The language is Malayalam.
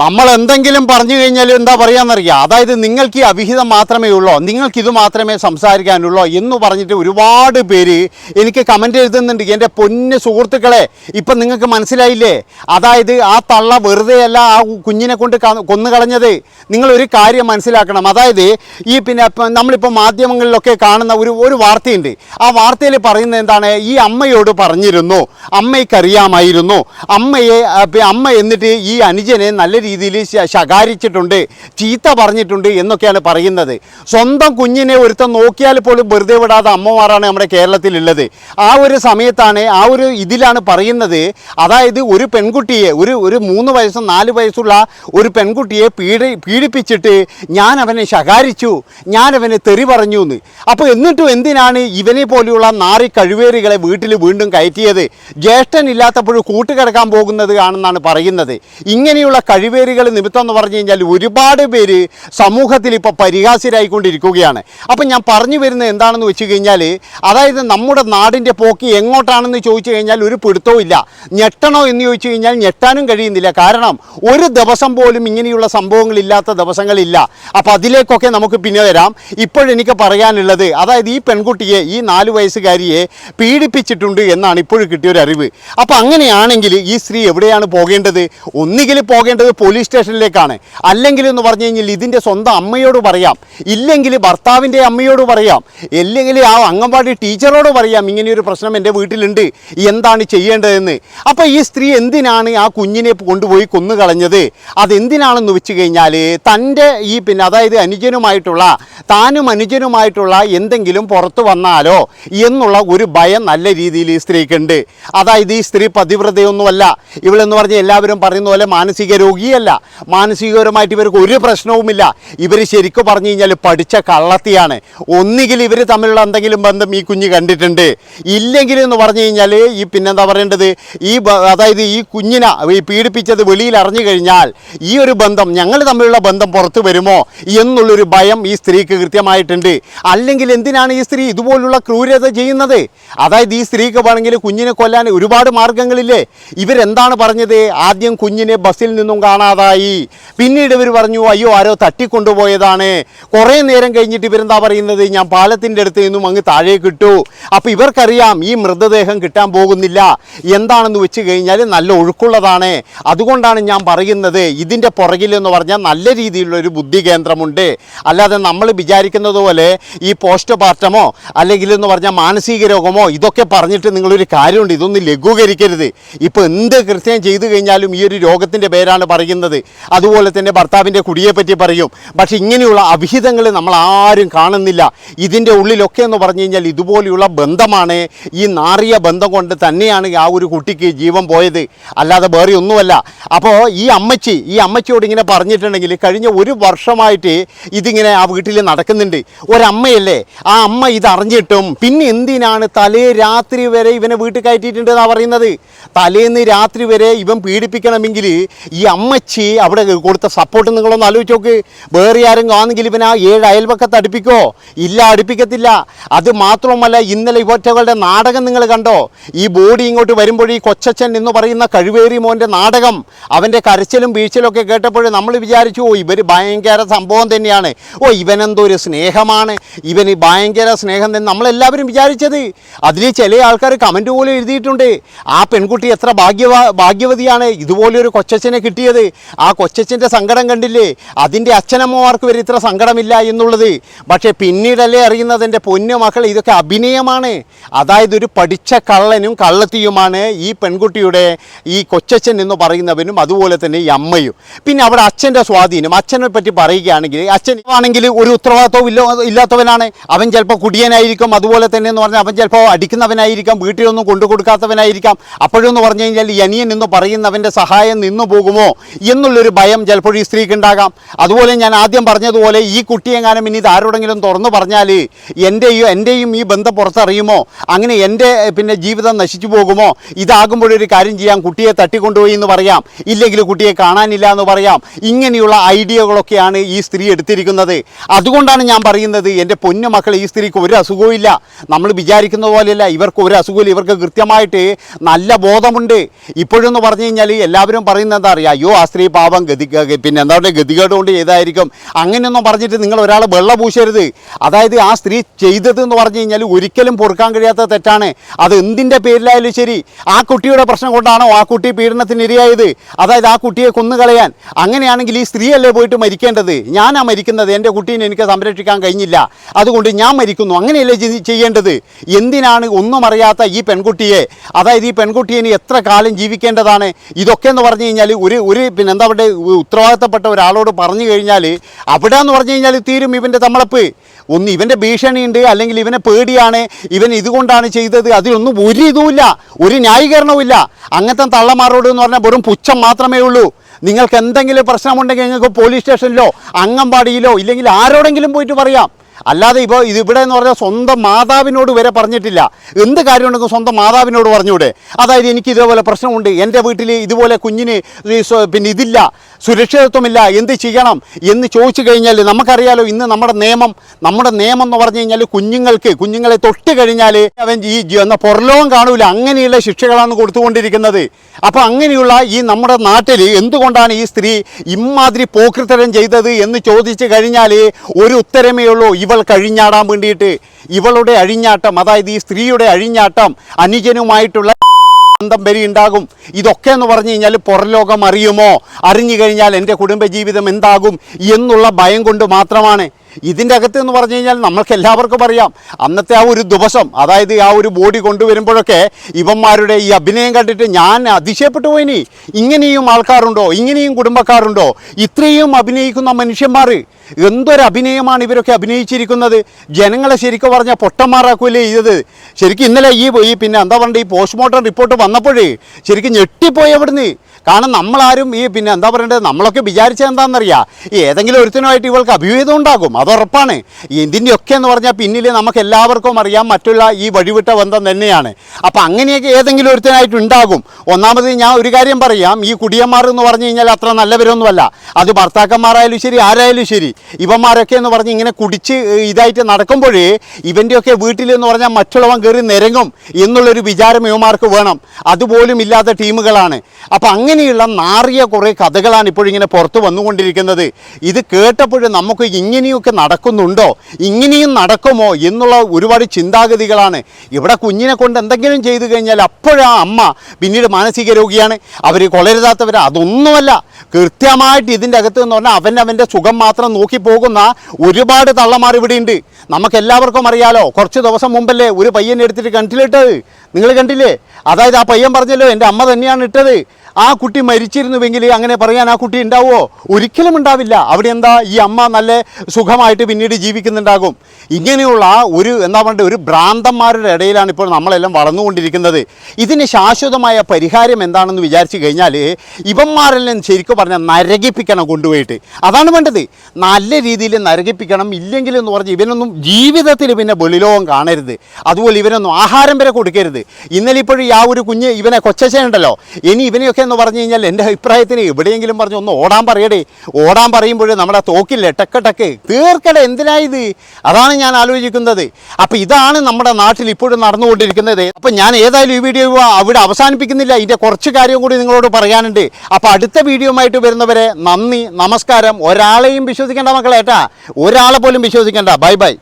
നമ്മൾ എന്തെങ്കിലും പറഞ്ഞു കഴിഞ്ഞാൽ എന്താ പറയാന്നറിയാം. അതായത് നിങ്ങൾക്ക് ഈ അഭിഹിതം മാത്രമേ ഉള്ളോ? നിങ്ങൾക്ക് ഇത് മാത്രമേ സംസാരിക്കാനുള്ളൂ എന്ന് പറഞ്ഞിട്ട് ഒരുപാട് പേര് എനിക്ക് കമന്റ് എഴുതുന്നുണ്ട്. എന്റെ പൊന്ന് സുഹൃത്തുക്കളെ ഇപ്പം നിങ്ങൾക്ക് മനസ്സിലായില്ലേ? അതായത് ആ തള്ള വെറുതെ അല്ല ആ കുഞ്ഞിനെ കൊണ്ട് കൊന്നുകളഞ്ഞത് ഒരു കാര്യം മനസ്സിലാക്കണം. അതായത് ഈ പിന്നെ നമ്മളിപ്പോൾ മാധ്യമങ്ങളിലൊക്കെ കാണുന്ന ഒരു ഒരു വാർത്തയുണ്ട്. ആ വാർത്തയിൽ പറയുന്നത് എന്താണ്? ഈ അമ്മയോട് പറഞ്ഞിരുന്നു. അമ്മയ്ക്കറിയാമായിരുന്നു. അമ്മയെ അമ്മ എന്നിട്ട് ഈ അനുജനെ നല്ല രീതിയിൽ ശകാരിച്ചിട്ടുണ്ട് ചീത്ത പറഞ്ഞിട്ടുണ്ട് എന്നൊക്കെയാണ് പറയുന്നത്. സ്വന്തം കുഞ്ഞിനെ ഒരുത്തം നോക്കിയാൽ പോലും വെറുതെ വിടാതെ അമ്മമാരാണ് നമ്മുടെ കേരളത്തിലുള്ളത്. ആ ഒരു സമയത്താണ് ആ ഒരു ഇതിലാണ് പറയുന്നത്. അതായത് ഒരു പെൺകുട്ടിയെ ഒരു ഒരു മൂന്ന് വയസ്സും നാല് വയസ്സുള്ള ഒരു പെൺകുട്ടിയെ പീഡി പീഡിപ്പിച്ചിട്ട് ഞാൻ അവനെ ശകാരിച്ചു ഞാൻ അവനെ തെറി പറഞ്ഞു എന്ന് അപ്പോൾ എന്നിട്ടും എന്തിനാണ് ഇവനെ പോലെയുള്ള നാറി കഴിവേറികളെ വീട്ടിൽ വീണ്ടും കയറ്റിയത്? ജ്യേഷ്ഠനില്ലാത്തപ്പോഴും കൂട്ടുകിടക്കാൻ പോകുന്നത് ആണെന്നാണ് പറയുന്നത്. ഇങ്ങനെയുള്ള കഴിവേറികൾ നിമിത്തം എന്ന് പറഞ്ഞു കഴിഞ്ഞാൽ ഒരുപാട് പേര് സമൂഹത്തിൽ ഇപ്പോൾ പരിഹാസ്യരായിക്കൊണ്ടിരിക്കുകയാണ്. അപ്പം ഞാൻ പറഞ്ഞു വരുന്നത് എന്താണെന്ന് വെച്ച് കഴിഞ്ഞാൽ അതായത് നമ്മുടെ നാടിന്റെ പോക്ക് എങ്ങോട്ടാണെന്ന് ചോദിച്ചു കഴിഞ്ഞാൽ ഒരു പിടുത്തവും ഇല്ല. ഞെട്ടണോ എന്ന് ചോദിച്ചു കഴിഞ്ഞാൽ ഞെട്ടാനും കഴിയുന്നില്ല. കാരണം ഒരു ദിവസം പോലും ഇങ്ങനെയുള്ള സംഭവങ്ങളില്ലാത്ത ദിവസങ്ങളില്ല. അപ്പോൾ അതിലേക്കൊക്കെ നമുക്ക് പിന്നെ വരാം. ഇപ്പോഴെനിക്ക് പറയാനുള്ളത് അതായത് ഈ പെൺകുട്ടിയെ ഈ നാല് വയസ്സുകാരിയെ പീഡിപ്പിച്ചിട്ടുണ്ട് എന്നാണ് ഇപ്പോഴും കിട്ടിയൊരു അറിവ് അപ്പോൾ അങ്ങനെയാണെങ്കിൽ ഈ സ്ത്രീ എവിടെയാണ് പോകേണ്ടത്? ഒന്നുകിൽ പോകേണ്ടത് പോലീസ് സ്റ്റേഷനിലേക്കാണ്. അല്ലെങ്കിൽ എന്ന് പറഞ്ഞു കഴിഞ്ഞാൽ ഇതിന്റെ സ്വന്തം അമ്മയോട് പറയാം. ഇല്ലെങ്കിൽ ഭർത്താവിന്റെ അമ്മയോട് പറയാം. അല്ലെങ്കിൽ ആ അംഗൻവാടി ടീച്ചറോട് പറയാം ഇങ്ങനെയൊരു പ്രശ്നം എന്റെ വീട്ടിലുണ്ട് എന്താണ് ചെയ്യേണ്ടതെന്ന്. അപ്പോൾ ഈ സ്ത്രീ എന്തിനാണ് ആ കുഞ്ഞിനെ കൊണ്ടുപോയി കൊന്നുകളഞ്ഞത്? അതെന്തിനാണെന്ന് വെച്ച് കഴിഞ്ഞാൽ തന്റെ ഈ പിന്നെ അതായത് അനുജനുമായിട്ടുള്ള താനും അനുജനുമായിട്ടുള്ള എന്തെങ്കിലും പുറത്തു വന്നാലോ എന്നുള്ള ഒരു ഭയം നല്ല രീതിയിൽ ഈ സ്ത്രീക്കുണ്ട് അതായത് ഈ സ്ത്രീ പതിവ്രതയൊന്നുമല്ല. ഇവളെന്ന് പറഞ്ഞ് എല്ലാവരും പറയുന്ന പോലെ മാനസിക രോഗിയല്ല മാനസികപരമായിട്ട് ഇവർക്ക് ഒരു പ്രശ്നവുമില്ല. ഇവർ ശരിക്കും പറഞ്ഞു കഴിഞ്ഞാൽ പഠിച്ച കള്ളത്തിയാണ്. ഒന്നുകിൽ ഇവർ തമ്മിലുള്ള എന്തെങ്കിലും ബന്ധം ഈ കുഞ്ഞ് കണ്ടിട്ടുണ്ട്. ഇല്ലെങ്കിൽ എന്ന് പറഞ്ഞു കഴിഞ്ഞാൽ ഈ പിന്നെന്താ പറയേണ്ടത്? ഈ അതായത് ഈ കുഞ്ഞിനെ ഈ പീഡിപ്പിച്ചത് വെളിയിൽ അറിഞ്ഞു കഴിഞ്ഞാൽ ഈ ഒരു ബന്ധം ഞങ്ങൾ തമ്മിലുള്ള ബന്ധം പുറത്തു വരുമോ എന്നുള്ളൊരു ഭയം ഈ സ്ത്രീക്ക് കൃത്യമായിട്ടുണ്ട്. അല്ലെങ്കിൽ എന്തിനാണ് ഈ സ്ത്രീ ഇതുപോലുള്ള ക്രൂരത ചെയ്യുന്നത്? അതായത് ഈ സ്ത്രീക്ക് വേണമെങ്കിൽ കുഞ്ഞിനെ കൊല്ലാൻ ഒരുപാട് മാർഗങ്ങളില്ലേ? ഇവരെന്താണ് പറഞ്ഞത്? ആദ്യം കുഞ്ഞിനെ ബസ്സിൽ നിന്നും കാണാതായി. പിന്നീട് ഇവർ പറഞ്ഞു അയ്യോ ആരോ തട്ടിക്കൊണ്ടുപോയതാണ്. കുറേ നേരം കഴിഞ്ഞിട്ട് ഇവരെന്താ പറയുന്നത്? ഞാൻ പാലത്തിന്റെ അടുത്ത് നിന്നും അങ്ങ് താഴേക്ക് ഇട്ടു. അപ്പോൾ ഇവർക്കറിയാം ഈ മൃതദേഹം കിട്ടാൻ പോകുന്നില്ല. എന്താണെന്ന് വെച്ച് കഴിഞ്ഞാൽ നല്ല ഒഴുക്കുള്ളതാണ്. അതുകൊണ്ടാണ് ഞാൻ പറയുന്നത് ഇതിന്റെ പുറകിൽ എന്ന് പറഞ്ഞാൽ നല്ല രീതിയിലുള്ളൊരു ബുദ്ധി കേന്ദ്രമുണ്ട്. അല്ലാതെ നമ്മൾ വിചാരിക്കുന്നത് പോലെ ഈ പോസ്റ്റ് പാർട്ടമോ അല്ലെങ്കിൽ എന്ന് പറഞ്ഞാൽ മാനസിക രോഗമോ ഇതൊക്കെ പറഞ്ഞിട്ട് നിങ്ങളൊരു കാര്യമുണ്ട്. ഇതൊന്നും ലഘൂകരിക്കരുത്. ഇപ്പോൾ എന്ത് കൃത്യം ചെയ്തു കഴിഞ്ഞാലും ഈ ഒരു രോഗത്തിന്റെ പേരാണ് പറയുന്നത്. അതുപോലെ തന്നെ ഭർത്താവിന്റെ കുടിയെ പറ്റി പറയും. പക്ഷേ ഇങ്ങനെയുള്ള അവിഹിതങ്ങൾ നമ്മൾ ആരും കാണുന്നില്ല. ഇതിന്റെ ഉള്ളിലൊക്കെ എന്ന് പറഞ്ഞു കഴിഞ്ഞാൽ ഇതുപോലെയുള്ള ബന്ധമാണ്. ഈ നാറിയ ബന്ധം കൊണ്ട് തന്നെയാണ് ആ ഒരു കുട്ടിക്ക് ജീവൻ പോയത്. അല്ലാതെ വേറെ ഒന്നുമല്ല. അപ്പോൾ ഈ അമ്മച്ചി ഈ അമ്മച്ചിയോട് ഇങ്ങനെ പറഞ്ഞിട്ടുണ്ടെങ്കിൽ കഴിഞ്ഞ ഒരു വർഷമായിട്ട് ഇതിങ്ങനെ ആ വീട്ടിൽ നടക്കുന്നുണ്ട്. ഒരമ്മയല്ലേ? ആ അമ്മ ഇത് അറിഞ്ഞിട്ടും പിന്നെ എന്തിനാണ് തലേ രാത്രി വരെ ഇവനെ വീട്ടിൽ കയറ്റിയിട്ടുണ്ട് എന്നാണ് പറയുന്നത്? തലേന്ന് രാത്രി വരെ ഇവൻ പീഡിപ്പിക്കണമെങ്കിൽ ഈ അമ്മച്ചി അവിടെ കൊടുത്ത സപ്പോർട്ട് നിങ്ങളൊന്ന് ആലോചിച്ച് നോക്ക്. വേറെ ആരും ആണെങ്കിൽ പിന്നെ ആ ഏഴ് അയൽപക്കത്ത് അടുപ്പിക്കോ? ഇല്ല അടുപ്പിക്കത്തില്ല. അത് മാത്രമല്ല ഇന്നലെ ഇവറ്റകളുടെ നാടകം നിങ്ങൾ കണ്ടോ? ഈ ബോഡി ഇങ്ങോട്ട് വരുമ്പോൾ ഈ കൊച്ചച്ഛൻ എന്ന് പറയുന്ന കഴിവേറി മോന്റെ നാടകം അവന്റെ കരച്ചിലും വീഴ്ചയിലും ഒക്കെ കേട്ടപ്പോൾ നമ്മൾ വിചാരിച്ചു ഓ ഇവർ ഭയങ്കര സംഭവം തന്നെയാണ്. ഓ ഇവനെന്തോ ഒരു സ്നേഹമാണ്. ഇവന് ഭയങ്കര സ്നേഹം തന്നെ നമ്മളെല്ലാവരും വിചാരിച്ചത്. അതിൽ ചില ആൾക്കാർ കമന്റ് പോലും എഴുതിയിട്ടുണ്ട്. ആ പെൺകുട്ടി എത്ര ഭാഗ്യവ ഭാഗ്യവതിയാണ്. ഇതുപോലൊരു കൊച്ചച്ഛനെ കിട്ടിയത്. ആ കൊച്ചച്ഛന്റെ സങ്കടം കണ്ടില്ലേ? അതിന്റെ അച്ഛനമ്മമാർക്ക് വരെ ഇത്ര സങ്കടമില്ല എന്നുള്ളത്. പക്ഷേ പിന്നീടല്ലേ അറിയുന്നത് എന്റെ പൊന്നു മക്കൾ ഇതൊക്കെ അഭിനയമാണ്. അതായത് ഒരു പഠിച്ച കള്ളനും കള്ളത്തിയുമാണ് ഈ പെൺകുട്ടിയുടെ ഈ കൊച്ചച്ഛൻ എന്ന് പറയുന്നവനും അതുപോലെ തന്നെ ഈ അമ്മയും. പിന്നെ അവിടെ അച്ഛന്റെ സ്വാധീനം. അച്ഛനെ പറ്റി പറയുകയാണെങ്കിൽ അച്ഛൻ ആണെങ്കിൽ ഒരു ഉത്തരവാദിത്വം ഇല്ല ഇല്ലാത്തവനാണ്. അവൻ ചിലപ്പോൾ കുടിയനായിരിക്കും. അതുപോലെ തന്നെ എന്ന് പറഞ്ഞാൽ അവൻ ചിലപ്പോൾ അടിക്കുന്നവനായിരിക്കാം. വീട്ടിലൊന്നും കൊണ്ടു കൊടുക്കാത്തവനായിരിക്കാം അപ്പോഴെന്ന് പറഞ്ഞു കഴിഞ്ഞാൽ യനിയൻ എന്ന് പറയുന്നവന്റെ സഹായം നിന്നു പോകുമോ? എന്നുള്ളൊരു ഭയം ചിലപ്പോൾ ഈ സ്ത്രീക്ക് ഉണ്ടാകാം. അതുപോലെ ഞാൻ ആദ്യം പറഞ്ഞതുപോലെ ഈ കുട്ടിയെങ്ങാനും ഇനി ഇത് ആരോടെങ്കിലും തുറന്നു പറഞ്ഞാൽ എന്റെയും എന്റെയും ഈ ബന്ധം പുറത്തറിയുമോ? അങ്ങനെ എന്റെ പിന്നെ ജീവിതം നശിച്ചു പോകുമോ? ഇതാകുമ്പോഴൊരു കാര്യം ചെയ്യാം. കുട്ടിയെ തട്ടിക്കൊണ്ടുപോയി എന്ന് പറയാം. ഇല്ലെങ്കിൽ കുട്ടിയെ കാണാനില്ല എന്ന് പറയാം. ഇങ്ങനെയുള്ള ഐഡിയകളൊക്കെയാണ് ഈ സ്ത്രീ എടുത്തിരിക്കുന്നത്. അതുകൊണ്ടാണ് ഞാൻ പറയുന്നത് എന്റെ പൊന്നു മക്കൾ ഈ സ്ത്രീക്ക് ഒരു അസുഖവും ഇല്ല. നമ്മൾ വിചാരിക്കുന്ന പോലെയല്ല. ഇവർക്ക് ഒരു അസുഖമില്ല ഇവർക്ക് കൃത്യമായിട്ട് നല്ല ബോധമുണ്ട്. ഇപ്പോഴെന്ന് പറഞ്ഞു കഴിഞ്ഞാൽ എല്ലാവരും പറയുന്നത് എന്താ അറിയാം? അയ്യോ സ്ത്രീ പാപം ഗതി പിന്നെ എന്താ ഗതികേട് കൊണ്ട് ചെയ്തായിരിക്കും. അങ്ങനെയൊന്നും പറഞ്ഞിട്ട് നിങ്ങൾ ഒരാളെ വെള്ള പൂശരുത്. അതായത് ആ സ്ത്രീ ചെയ്തത് എന്ന് പറഞ്ഞു കഴിഞ്ഞാൽ ഒരിക്കലും പൊറുക്കാൻ കഴിയാത്ത തെറ്റാണ്. അത് എന്തിന്റെ പേരിലായാലും ശരി. ആ കുട്ടിയുടെ പ്രശ്നം കൊണ്ടാണോ ആ കുട്ടി പീഡനത്തിന് ഇരയായത്? അതായത് ആ കുട്ടിയെ കൊന്നുകളയാൻ. അങ്ങനെയാണെങ്കിൽ ഈ സ്ത്രീയല്ലേ പോയിട്ട് മരിക്കേണ്ടത്? ഞാനാ മരിക്കുന്നത്. എന്റെ കുട്ടീനെ എനിക്ക് സംരക്ഷിക്കാൻ കഴിഞ്ഞില്ല. അതുകൊണ്ട് ഞാൻ മരിക്കുന്നു. അങ്ങനെയല്ലേ ചെയ്യേണ്ടത്? എന്തിനാണ് ഒന്നും അറിയാത്ത ഈ പെൺകുട്ടിയെ? അതായത് ഈ പെൺകുട്ടിയെ എത്ര കാലം ജീവിക്കേണ്ടതാണ്? ഇതൊക്കെ എന്ന് പറഞ്ഞു കഴിഞ്ഞാൽ ഒരു ഒരു പിന്നെ എന്താ പറയുക ഉത്തരവാദിത്തപ്പെട്ട ഒരാളോട് പറഞ്ഞു കഴിഞ്ഞാൽ അവിടെ എന്ന് പറഞ്ഞു കഴിഞ്ഞാൽ തീരും ഇവന്റെ തമ്മളപ്പ്. ഒന്ന് ഇവന്റെ ഭീഷണിയുണ്ട് അല്ലെങ്കിൽ ഇവനെ പേടിയാണ് ഇവൻ ഇതുകൊണ്ടാണ് ചെയ്തത് അതിലൊന്നും ഒരു ഇതുമില്ല ഒരു ന്യായീകരണവുമില്ല അങ്ങനത്തെ തള്ളമാരോട് എന്ന് പറഞ്ഞാൽ വെറും പുച്ഛം മാത്രമേ ഉള്ളൂ. നിങ്ങൾക്ക് എന്തെങ്കിലും പ്രശ്നമുണ്ടെങ്കിൽ നിങ്ങൾക്ക് പോലീസ് സ്റ്റേഷനിലോ അംഗൻവാടിയിലോ ഇല്ലെങ്കിൽ ആരോടെങ്കിലും പോയിട്ട് പറയാം. അല്ലാതെ ഇപ്പോൾ ഇത് ഇവിടെ എന്ന് പറഞ്ഞാൽ സ്വന്തം മാതാവിനോട് വരെ പറഞ്ഞിട്ടില്ല. എന്ത് കാര്യമുണ്ടെന്ന് സ്വന്തം മാതാവിനോട് പറഞ്ഞൂടെ അതായത് എനിക്ക് ഇതേപോലെ പ്രശ്നമുണ്ട്. എന്റെ വീട്ടിൽ ഇതുപോലെ കുഞ്ഞിന് പിന്നെ ഇതില്ല സുരക്ഷിതത്വമില്ല എന്ത് ചെയ്യണം എന്ന് ചോദിച്ചു കഴിഞ്ഞാൽ നമുക്കറിയാലോ ഇന്ന് നമ്മുടെ നിയമം നമ്മുടെ നിയമം എന്ന് പറഞ്ഞു കഴിഞ്ഞാൽ കുഞ്ഞുങ്ങൾക്ക് കുഞ്ഞുങ്ങളെ തൊട്ട് കഴിഞ്ഞാൽ അവൻ ഈ എന്ന പുറലോകം കാണൂല. അങ്ങനെയുള്ള ശിക്ഷകളാണ് കൊടുത്തുകൊണ്ടിരിക്കുന്നത്. അപ്പോൾ അങ്ങനെയുള്ള ഈ നമ്മുടെ നാട്ടിൽ എന്തുകൊണ്ടാണ് ഈ സ്ത്രീ ഇമാതിരി പോക്രിത്തരം ചെയ്തത് എന്ന് ചോദിച്ചു കഴിഞ്ഞാൽ ഒരു ഉത്തരമേ ഉള്ളൂ. ഇവൾ കഴിഞ്ഞാടാൻ വേണ്ടിയിട്ട്. ഇവളുടെ അഴിഞ്ഞാട്ടം അതായത് ഈ സ്ത്രീയുടെ അഴിഞ്ഞാട്ടം അനുജനുമായിട്ടുള്ള ബന്ധം വരി ഉണ്ടാകും. ഇതൊക്കെ എന്ന് പറഞ്ഞു കഴിഞ്ഞാൽ പുറലോകം അറിയുമോ? അറിഞ്ഞു കഴിഞ്ഞാൽ എന്റെ കുടുംബജീവിതം എന്താകും എന്നുള്ള ഭയം കൊണ്ട് മാത്രമാണ്. ഇതിന്റെ അകത്ത് എന്ന് പറഞ്ഞു കഴിഞ്ഞാൽ നമ്മൾക്ക് എല്ലാവർക്കും അറിയാം. അന്നത്തെ ആ ഒരു ദിവസം അതായത് ആ ഒരു ബോഡി കൊണ്ടുവരുമ്പോഴൊക്കെ ഇവന്മാരുടെ ഈ അഭിനയം കണ്ടിട്ട് ഞാൻ അതിശയപ്പെട്ടു പോയിനി ഇങ്ങനെയും ആൾക്കാരുണ്ടോ? ഇങ്ങനെയും കുടുംബക്കാരുണ്ടോ? ഇത്രയും അഭിനയിക്കുന്ന മനുഷ്യന്മാർ എന്തൊരു അഭിനയമാണ് ഇവരൊക്കെ അഭിനയിച്ചിരിക്കുന്നത്? ജനങ്ങളെ ശരിക്കും പറഞ്ഞാൽ പൊട്ടന്മാരാക്കൂലേ ചെയ്തത്? ശരിക്കും ഇന്നലെ ഈ ഈ പിന്നെ എന്താ പറയുക ഈ പോസ്റ്റ്മോർട്ടം റിപ്പോർട്ട് വന്നപ്പോഴേ ശരിക്കും ഞെട്ടിപ്പോയി അവിടുന്ന്. കാരണം നമ്മളാരും ഈ പിന്നെ എന്താ പറയേണ്ടത്? നമ്മളൊക്കെ വിചാരിച്ചത് എന്താണെന്നറിയാം? ഏതെങ്കിലും ഒരുത്തനുമായിട്ട് ഇവൾക്ക് അഭിവേദം ഉണ്ടാകും. അത് ഉറപ്പാണ്. ഇതിന്റെയൊക്കെ എന്ന് പറഞ്ഞാൽ പിന്നിൽ നമുക്ക് എല്ലാവർക്കും അറിയാം. മറ്റുള്ള ഈ വഴിവിട്ട ബന്ധം തന്നെയാണ്. അപ്പോൾ അങ്ങനെയൊക്കെ ഏതെങ്കിലും ഒരുത്തനായിട്ട് ഉണ്ടാകും. ഒന്നാമത് ഞാൻ ഒരു കാര്യം പറയാം. ഈ കുടിയന്മാർ എന്ന് പറഞ്ഞു കഴിഞ്ഞാൽ അത്ര നല്ലവരൊന്നുമല്ല അത് ഭർത്താക്കന്മാരായാലും ശരി ആരായാലും ശരി. ഇവന്മാരൊക്കെ എന്ന് പറഞ്ഞ് ഇങ്ങനെ കുടിച്ച് ഇതായിട്ട് നടക്കുമ്പോഴേ ഇവന്റെയൊക്കെ വീട്ടിൽ എന്ന് പറഞ്ഞാൽ മറ്റുള്ളവൻ കയറി നിരങ്ങും എന്നുള്ളൊരു വിചാരം ഇവന്മാർക്ക് വേണം. അതുപോലും ഇല്ലാത്ത ടീമുകളാണ്. അപ്പോൾ അങ്ങനെയുള്ള നാറിയ കുറേ കഥകളാണ് ഇപ്പോഴിങ്ങനെ പുറത്ത് വന്നുകൊണ്ടിരിക്കുന്നത്. ഇത് കേട്ടപ്പോഴും നമുക്ക് ഇങ്ങനെയൊക്കെ നടക്കുന്നുണ്ടോ? ഇങ്ങനെയും നടക്കുമോ എന്നുള്ള ഒരുപാട് ചിന്താഗതികളാണ്. ഇവിടെ കുഞ്ഞിനെ കൊണ്ട് എന്തെങ്കിലും ചെയ്തു കഴിഞ്ഞാൽ അപ്പോഴാ അമ്മ പിന്നീട് മാനസിക രോഗിയാണ്. അവർ കൊളരുതാത്തവർ അതൊന്നുമല്ല. കൃത്യമായിട്ട് ഇതിന്റെ അകത്ത് എന്ന് പറഞ്ഞാൽ അവൻ അവന്റെ സുഖം മാത്രം നോക്കി പോകുന്ന ഒരുപാട് തള്ളമാർ ഇവിടെയുണ്ട്. നമുക്ക് എല്ലാവർക്കും അറിയാലോ കുറച്ച് ദിവസം മുമ്പല്ലേ ഒരു പയ്യനെ എടുത്തിട്ട് കണ്ടിലിട്ടത് നിങ്ങൾ കണ്ടില്ലേ? അതായത് ആ പയ്യൻ പറഞ്ഞല്ലോ എന്റെ അമ്മ തന്നെയാണ് ഇട്ടത്. ആ കുട്ടി മരിച്ചിരുന്നുവെങ്കിൽ അങ്ങനെ പറയാൻ ആ കുട്ടി ഉണ്ടാവുമോ? ഒരിക്കലും ഉണ്ടാവില്ല. അവിടെ എന്താ ഈ അമ്മ നല്ല സുഖമായിട്ട് പിന്നീട് ജീവിക്കുന്നുണ്ടാകും. ഇങ്ങനെയുള്ള ഒരു എന്താ പറയുക ഒരു ഭ്രാന്തന്മാരുടെ ഇടയിലാണ് ഇപ്പോൾ നമ്മളെല്ലാം വളർന്നുകൊണ്ടിരിക്കുന്നത്. ഇതിന് ശാശ്വതമായ പരിഹാരം എന്താണെന്ന് വിചാരിച്ചു കഴിഞ്ഞാൽ ഇവന്മാരെല്ലാം ശരിക്കും പറഞ്ഞാൽ നരകിപ്പിക്കണം കൊണ്ടുപോയിട്ട്. അതാണ് വേണ്ടത്. നല്ല രീതിയിൽ നരകിപ്പിക്കണം. ഇല്ലെങ്കിൽ എന്ന് പറഞ്ഞ് ഇവനൊന്നും ജീവിതത്തിൽ പിന്നെ വെളിലോകം കാണരുത്. അതുപോലെ ഇവനൊന്നും ആഹാരം വരെ കൊടുക്കരുത്. ഇന്നലെ ഇപ്പോഴും ആ ഒരു കുഞ്ഞ് ഇവനെ കൊച്ചനുണ്ടല്ലോ ഇനി ഇവനെയൊക്കെ എന്ന് പറഞ്ഞു കഴിഞ്ഞാൽ എന്റെ അഭിപ്രായത്തിന് എവിടെയെങ്കിലും പറഞ്ഞു ഒന്ന് ഓടാൻ പറയടേ. ഓടാൻ പറയുമ്പോൾ നമ്മുടെ തോക്കില്ലേ? ടക്ക് ടക്ക്. തീർക്കട എന്തിനായത് അതാണ് ഞാൻ ആലോചിക്കുന്നത്. അപ്പം ഇതാണ് നമ്മുടെ നാട്ടിൽ ഇപ്പോഴും നടന്നുകൊണ്ടിരിക്കുന്നത്. അപ്പം ഞാൻ ഏതായാലും ഈ വീഡിയോ അവിടെ അവസാനിപ്പിക്കുന്നില്ല. ഇതിന്റെ കുറച്ച് കാര്യം കൂടി നിങ്ങളോട് പറയാനുണ്ട്. അപ്പം അടുത്ത വീഡിയോയുമായിട്ട് വരുന്നവരെ നന്ദി നമസ്കാരം. ഒരാളെയും വിശ്വസിക്കേണ്ട മക്കളേട്ടാ ഒരാളെ പോലും വിശ്വസിക്കേണ്ട. Bye bye.